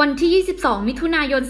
วันที่ 22 มิถุนายน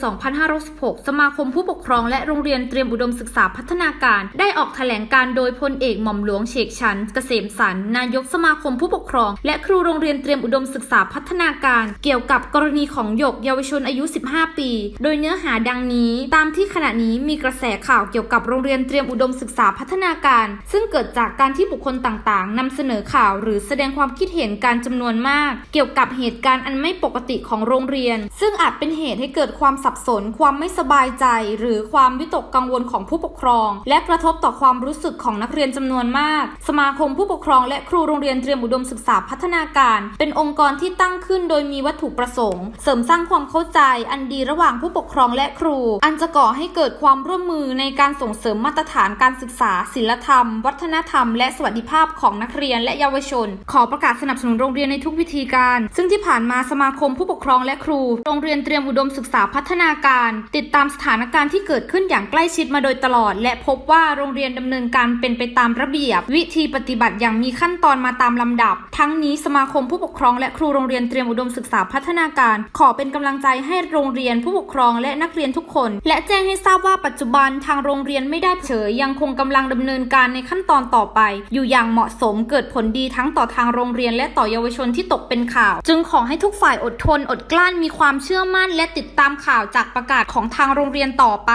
2516 สมาคมผู้ปกครองและโรงเรียนเตรียมอุดมศึกษาพัฒนาการ ได้ออกแถลงการโดยพลเอกหม่อมหลวงเฉกชันเกษมสันนายกสมาคมผู้ปกครอง และครูโรงเรียนเตรียมอุดมศึกษาพัฒนาการ เกี่ยวกับกรณีของหยกเยาวชนอายุ 15 ปี โดยเนื้อหาดังนี้ ตามที่ขณะนี้มีกระแสข่าวเกี่ยวกับโรงเรียนเตรียมอุดมศึกษาพัฒนาการ ซึ่งเกิดจากการที่บุคคลต่างๆนำเสนอข่าว หรือแสดงความคิดเห็นการจำนวนมาก เกี่ยวกับเหตุการณ์อันไม่ปกติของโรงเรียนซึ่งอาจเป็นเหตุให้เกิดความสับสน ความไม่สบายใจ หรือความวิตกกังวลของผู้ปกครอง และกระทบต่อความรู้สึกของนักเรียนจำนวนมาก สมาคมผู้ปกครองและครูโรงเรียนเตรียมอุดมศึกษาพัฒนาการ เป็นองค์กรที่ตั้งขึ้นโดยมีวัตถุประสงค์ เสริมสร้างความเข้าใจอันดีระหว่างผู้ปกครองและครู อันจะก่อให้เกิดความร่วมมือในการส่งเสริมมาตรฐานการศึกษา ศิลธรรม วัฒนธรรม และสวัสดิภาพของนักเรียนและเยาวชน ขอประกาศสนับสนุนโรงเรียนในทุกวิธีการ ซึ่งที่ผ่านมาสมาคมผู้ปกครองและครูโรงเรียนเตรียมอุดมศึกษาพัฒนาการ ติดตามสถานการณ์ที่เกิดขึ้นอย่างใกล้ชิดมาโดยตลอด และพบว่าโรงเรียนดำเนินการเป็นไปตามระเบียบ วิธีปฏิบัติอย่างมีขั้นตอนมาตามลำดับ ทั้งนี้สมาคมผู้ปกครองและครูโรงเรียนเตรียมอุดมศึกษาพัฒนาการ ขอเป็นกำลังใจให้โรงเรียนผู้ปกครองและนักเรียนทุกคน และแจ้งให้ทราบว่าปัจจุบันทางโรงเรียนไม่ได้เฉยยังคงกำลังดำเนินการในขั้นตอนต่อไป อยู่อย่างเหมาะสมเกิดผลดีทั้งต่อทางโรงเรียน และต่อเยาวชนที่ตกเป็นข่าว จึงขอให้ทุกฝ่ายอดทนอดกลั้นมีความความเชื่อมั่นและติดตามข่าวจากประกาศของทางโรงเรียนต่อไป